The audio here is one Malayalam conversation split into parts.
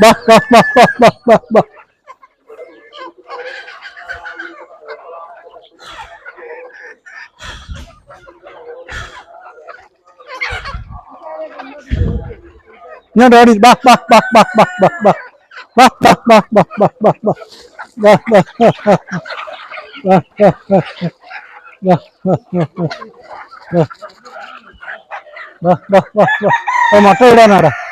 bah, bah, bah, bah, bah, bah, bah. Nah, dari bah, bah, bah, bah, bah, bah, bah. Bah, bah, bah, bah, bah, bah, bah. Bah, bah, bah, bah, bah, bah, bah, bah, bah, bah, bah, bah, bah, bah, bah,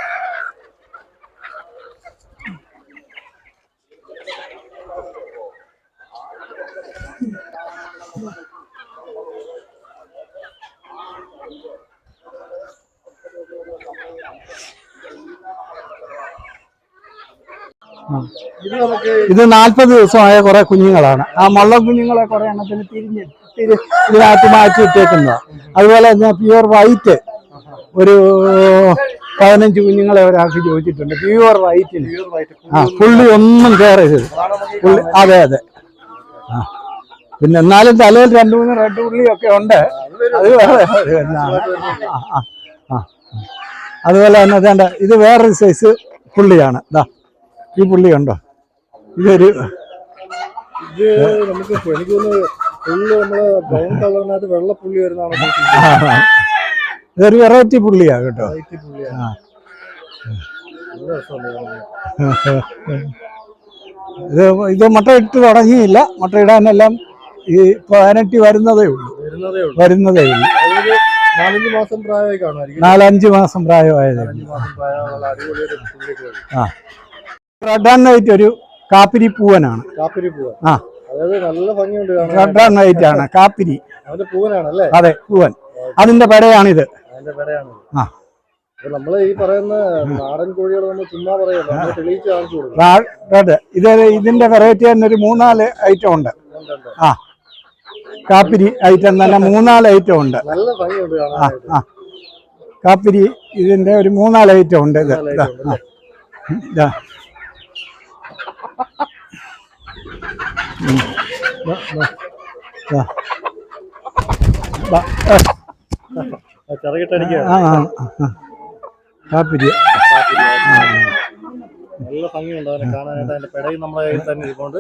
ഇത് നാൽപ്പത് ദിവസമായ കുറെ കുഞ്ഞുങ്ങളാണ്. ആ മള്ള കുഞ്ഞുങ്ങളെ കുറെ എണ്ണത്തിന് തിരിഞ്ഞ് തിരി ഇതിനകത്ത് മാറ്റി ഇട്ടേക്കുന്നത്. അതുപോലെ തന്നെ പ്യുവർ വൈറ്റ് ഒരു പതിനഞ്ച് കുഞ്ഞുങ്ങളെ ഒരാൾക്ക് ചോദിച്ചിട്ടുണ്ട്. പ്യുവർ വൈറ്റിന് ആ പുള്ളി ഒന്നും കയറരുത് അതാണ് പുള്ളി അതെ അതെ. ആ. പിന്നെ എന്നാലും തലയിൽ രണ്ടു മൂന്ന് റെഡ് പുള്ളിയൊക്കെ ഉണ്ട്. അത്. അതുപോലെ തന്നെ വേണ്ട ഇത് വേറൊരു സൈസ് പുള്ളിയാണ്. ദാ ഈ പുള്ളി ഉണ്ടോ ഇതൊരു ഇത്. ഇതൊരു വെറൈറ്റി പുള്ളിയാ കേട്ടോ. ഇത് ഇത് മുട്ട ഇട്ട് തുടങ്ങിയില്ല. മുട്ട ഇടാനെല്ലാം ഈ പതിനെട്ടി വരുന്നതേ ഉള്ളൂ. വരുന്നതേ ഉള്ളൂ. നാലഞ്ച് മാസം പ്രായമായി കാണുമായിരിക്കും നാലഞ്ച് മാസം പ്രായമായതേ ആ. റെഡ് ആൻഡ് വൈറ്റ് ഒരു കാപ്പിരി പൂവനാണ്. കാപ്പിരി ആ. നല്ല ഭംഗിയുണ്ട് റെഡ് ആൻഡ് വൈറ്റ് ആണ്. കാപ്പിരി. അതെ പൂവൻ. അതിന്റെ പെടയാണിത് അതിന്റെ ആ. നമ്മൾ ഈ പറയുന്ന നാടൻ കോഴികൾ നമ്മൾ ചുമ്മാ പറയല്ല ഇത് ഇതിന്റെ വെറൈറ്റി തന്നെ ഒരു മൂന്നാൽ ഐറ്റം ഉണ്ട്. ആ. കാപ്പിരി ഐറ്റം തന്നെ മൂന്നാൽ ഐറ്റം ഉണ്ട് ആ ആ കാപ്പിരി ഇതിന്റെ ഒരു മൂന്നാൽ ഐറ്റം ഉണ്ട് ഇത് ഇതാ, ആ. ആ, ചെറുകിട്ടടിക്കുകയാണ് ആ, ആ, ആ. കാപ്പിരി നല്ല ഭംഗിയുണ്ട് അതിനെ കാണാനായിട്ട്. അതിന്റെ പെടയും നമ്മളെ കയ്യിൽ തന്നെ ഇരിപ്പുണ്ട്.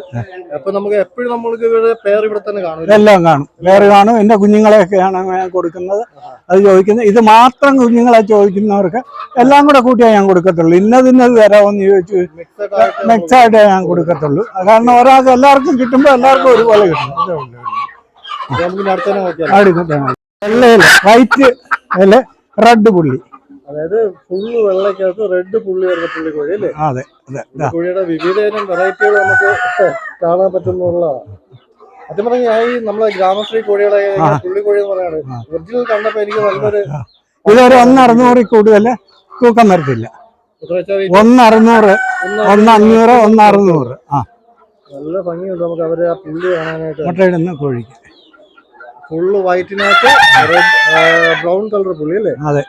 അപ്പൊ നമുക്ക് എപ്പോഴും നമ്മൾക്ക് ഇവിടെ പേർ ഇവിടെ തന്നെ കാണും എല്ലാം കാണും. പേര് കാണും. എന്റെ കുഞ്ഞുങ്ങളെയൊക്കെയാണ് ഞാൻ കൊടുക്കുന്നത്. അത് ചോദിക്കുന്നത്. ഇത് മാത്രം കുഞ്ഞുങ്ങളെ ചോദിക്കുന്നവർക്ക് എല്ലാം കൂടെ കൂട്ടിയേ ഞാൻ കൊടുക്കത്തുള്ളൂ. ഇന്നത് ഇന്നത് തരാമെന്ന് ചോദിച്ചു. മിക്സഡ് ആയിട്ട് മിക്സ് ആയിട്ടേ ഞാൻ കൊടുക്കത്തുള്ളൂ. കാരണം ഒരാൾക്ക് എല്ലാവർക്കും കിട്ടുമ്പോൾ എല്ലാവർക്കും ഒരുപോലെ കിട്ടും. അടുത്ത വൈറ്റ് അല്ലെ? റെഡ് പുള്ളി. അതായത് ഫുള്ള് വെള്ളക്കകത്ത് റെഡ് പുള്ളി വരുന്ന പുള്ളിക്കോഴി അല്ലേ? അതെ അതെ. കോഴിയുടെ വിവിധ ഇനം വെറൈറ്റികൾ നമുക്ക് കാണാൻ പറ്റുന്നുള്ളതാണ് സത്യം പറഞ്ഞാൽ ഞാൻ ഈ നമ്മളെ ഗ്രാമശ്രീ കോഴികളെ പുള്ളിക്കോഴി പുള്ളി എന്ന് പറയാണ് ഒറിജിനൽ കണ്ടപ്പോ എനിക്ക് നല്ലൊരു ഇതൊരു ഒന്നറുന്നൂറിൽ കൂടുതൽ കൂടുതൽ തൂക്കം വരത്തില്ല. ഒന്നറുന്നൂറ് ഒന്ന് അഞ്ഞൂറ് ഒന്ന് അറുന്നൂറ്. ആ. നല്ല ഭംഗിയുണ്ട് നമുക്ക് അവർ ആ പുള്ളി കാണാനായിട്ട്. മുട്ടയിടുന്ന കോഴിക്ക്. ഫുള്ള് വൈറ്റിനകത്ത് ബ്രൗൺ കളർ പുള്ളി അല്ലേ? അതെ.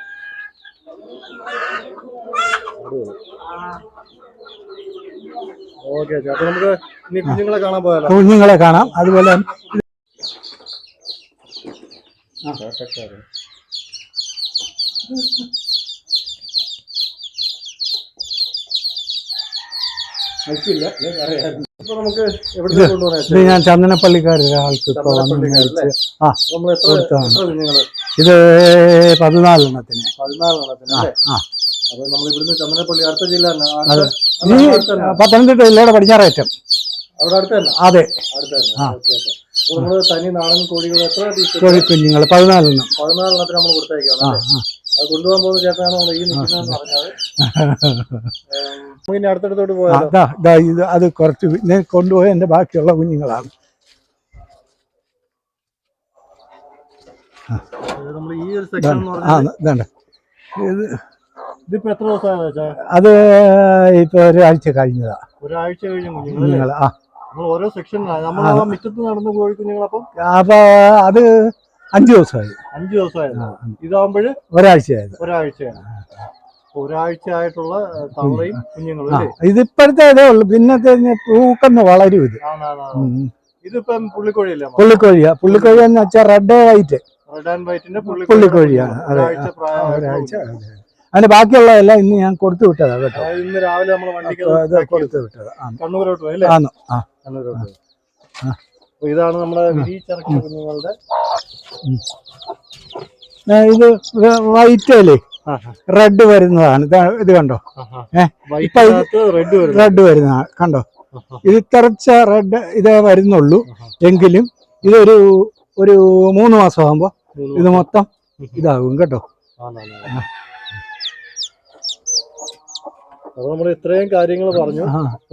ഓക്കെ നമുക്ക് ഇനി കുഞ്ഞുങ്ങളെ കാണാൻ പോയാലോ? കുഞ്ഞുങ്ങളെ കാണാം. അതുപോലെ ഇത് ഞാൻ ചന്ദനപ്പള്ളിക്കാരുടെ ആൾക്ക് ഇപ്പൊ വന്ന് മേടിച്ച് ആ കുഞ്ഞുങ്ങൾ? ഇത് പതിനാലെണ്ണത്തിന്. പതിനാലെണ്ണത്തിന് ആ. അപ്പൊ നമ്മൾ ഇവിടുന്ന് ചന്ദനപ്പള്ളി അടുത്ത ജില്ല തന്നെ അതെ. അടുത്ത- ഈ അടുത്ത് പത്തനംതിട്ട ജില്ലയുടെ പടിഞ്ഞാറേറ്റം അവിടെ അടുത്ത് തന്നെ? അതെ. അടുത്ത് തന്നെ. ആ. Okay okay. അപ്പൊ നമ്മൾ തനി നാടൻ കോഴികൾ എത്ര പീസ് കോഴിക്കുഞ്ഞുങ്ങൾ പതിനാലെണ്ണം. പതിനാലെണ്ണത്തിന് നമ്മൾ കൊടുത്തേക്കാണ് ആ അല്ലേ? ആ അത് കൊണ്ടുപോകാൻ പോകുന്ന ചേട്ടനാണ് നമ്മൾ ഈ നിൽക്കുന്നതെന്ന് പറഞ്ഞത്. ഏം, നമുക്ക് ഇനി അടുത്തടുത്തോട്ട് ഇത് അത് കുറച്ച് പിന്നെ കൊണ്ടുപോയ എന്റെ ബാക്കിയുള്ള കുഞ്ഞുങ്ങളാണ്. നമ്മൾ ഈ ഒരു സെക്ഷൻ എന്ന് ആ പറഞ്ഞാൽ ഇതാണ്ട് ഇത് ഇതിപ്പോ എത്ര ദിവസമായി വെച്ചാൽ അത് ഇപ്പൊ ഒരാഴ്ച കഴിഞ്ഞതാ. ഒരാഴ്ച കഴിഞ്ഞ കുഞ്ഞുങ്ങൾ ആ. ഓരോ സെക്ഷനിലാണ് മുറ്റത്ത് നടന്ന കോഴി കുഞ്ഞുങ്ങളപ്പം? അപ്പൊ അത് അഞ്ചു ദിവസമായി. അഞ്ചു ദിവസമായി ഇതാകുമ്പോൾ ഒരാഴ്ചയായത്. ഒരാഴ്ചയാണ്. ഒരാഴ്ച ആയിട്ടുള്ള തവളയും കുഞ്ഞുങ്ങളും ഇതിപ്പോഴത്തെ ഇതേ ഉള്ളു. പിന്നത്തെ തൂക്കന്ന് വളരും ഇത്. ഇതിപ്പം പുള്ളിക്കോഴിയല്ലേ പുള്ളിക്കോഴിയാ. പുള്ളിക്കോഴി എന്ന് വെച്ചാൽ റെഡ് വൈറ്റ് റെഡ് ആൻഡ് വൈറ്റിന്റെ പുള്ളിക്കോഴിയാണ്. ഒരാഴ്ച ആ, ഒരാഴ്ച. അതിന്റെ ബാക്കിയുള്ളതെല്ലാം ഇന്ന് ഞാൻ കൊടുത്തു വിട്ടതാ കേട്ടോ. ഇന്ന് രാവിലെ നമ്മൾ വണ്ടിക്ക് കൊടുത്തു വിട്ടത്. ആ കണ്ണൂരോട്ട് പോയി അല്ലേ? ആന്നു. ആ. കണ്ണൂരോട്ട് പോയി. ആ. അപ്പൊ ഇതാണ് നമ്മുടെ കുഞ്ഞുങ്ങളുടെ ഇത് വൈറ്റ് അല്ലേ? റെഡ് വരുന്നതാണ്. ഇത് കണ്ടോ. റെഡ് വരുന്നു. റെഡ് വരുന്ന കണ്ടോ? ഇത് തെറച്ച റെഡ് ഇതേ വരുന്നുള്ളൂ. എങ്കിലും ഇതൊരു ഒരു മൂന്ന് മാസം ആകുമ്പോ ഇത് മൊത്തം ഇതാകും കേട്ടോ. അപ്പൊ നമ്മൾ ഇത്രയും കാര്യങ്ങൾ പറഞ്ഞു.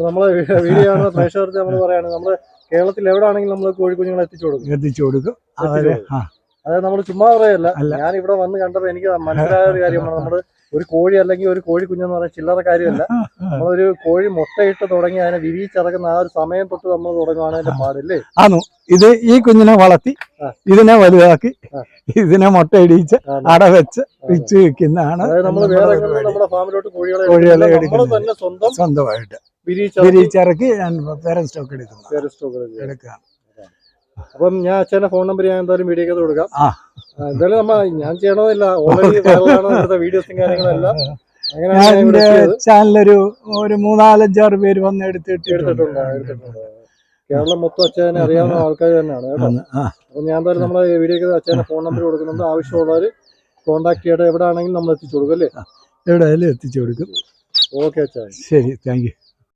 നമ്മളെ വീഡിയോ ആണ് പ്രേക്ഷകർക്ക് നമ്മൾ പറയാണ് നമ്മൾ കേരളത്തിൽ എവിടെയാണെങ്കിലും നമ്മൾ കോഴിക്കുഞ്ഞുങ്ങളെ എത്തിച്ചു കൊടുക്കും. എത്തിച്ചു കൊടുക്കും. അതായത് നമ്മൾ ചുമ്മാ പറയല്ല ഞാൻ ഇവിടെ വന്ന് കണ്ടപ്പോ എനിക്ക് മനസ്സിലായ ഒരു കാര്യമാണ്. നമ്മൾ ഒരു കോഴി അല്ലെങ്കിൽ ഒരു കോഴി കുഞ്ഞെന്ന് പറഞ്ഞാൽ ചില്ലറ കാര്യമല്ല. നമ്മളൊരു കോഴി മുട്ടയിട്ട് തുടങ്ങി അതിനെ വിരിയിച്ചിറക്കുന്ന ആ ഒരു സമയം തൊട്ട് നമ്മൾ തുടങ്ങുകയാണ് അതിന്റെ പാടില്ലേ ആണോ ഇത് ഈ കുഞ്ഞിനെ വളർത്തി ഇതിനെ വലുതാക്കി ഇതിനെ മുട്ടയിടിച്ച് ഇടിയിച്ച് അട വെച്ച് വിച്ച് വെക്കുന്നതാണ് നമ്മൾ നമ്മുടെ വേറെ. നമ്മുടെ ഫാമിലോട്ട് കോഴികളെ കോഴികളെ സ്വന്തം സ്വന്തമായിട്ട്. വിരിയിച്ചിറക്കി ഞാൻ പേരൻ സ്റ്റോക്ക് എടുക്കുന്നു. വേറെ സ്റ്റോക്ക് അപ്പം ഞാൻ അച്ഛന്റെ ഫോൺ നമ്പർ ഞാൻ എന്തായാലും വീഡിയോ കൊടുക്കാം. എന്തായാലും നമ്മ ഞാൻ ചെയ്യണമെന്നില്ല ഓൾറെഡി വീഡിയോസും കാര്യങ്ങളും എല്ലാം അങ്ങനെയാണ് ഞാൻ എന്റെ. ചാനലൊരു ഒരു മൂന്നാലഞ്ചാറ് പേര് വന്ന് എടുത്തിട്ടുണ്ട്. എടുത്തിട്ടുണ്ട് എടുത്തിട്ടുണ്ട്. കേരളം മൊത്തം അച്ഛനെ അറിയാവുന്ന ആൾക്കാർ തന്നെയാണ് കേട്ടോ. അപ്പൊ ഞാൻ എന്തായാലും നമ്മളെ വീഡിയോക്ക് അച്ഛനെ ഫോൺ നമ്പർ കൊടുക്കുന്നുണ്ട്. ആവശ്യമുള്ളവർ കോൺടാക്ട് ചെയ്യട്ടെ. എവിടെ ആണെങ്കിലും നമ്മൾ എത്തിച്ചു കൊടുക്കും അല്ലേ? എവിടെയായാലും എത്തിച്ചു കൊടുക്കും. ഓക്കെ അച്ഛാ. ശരി താങ്ക് യു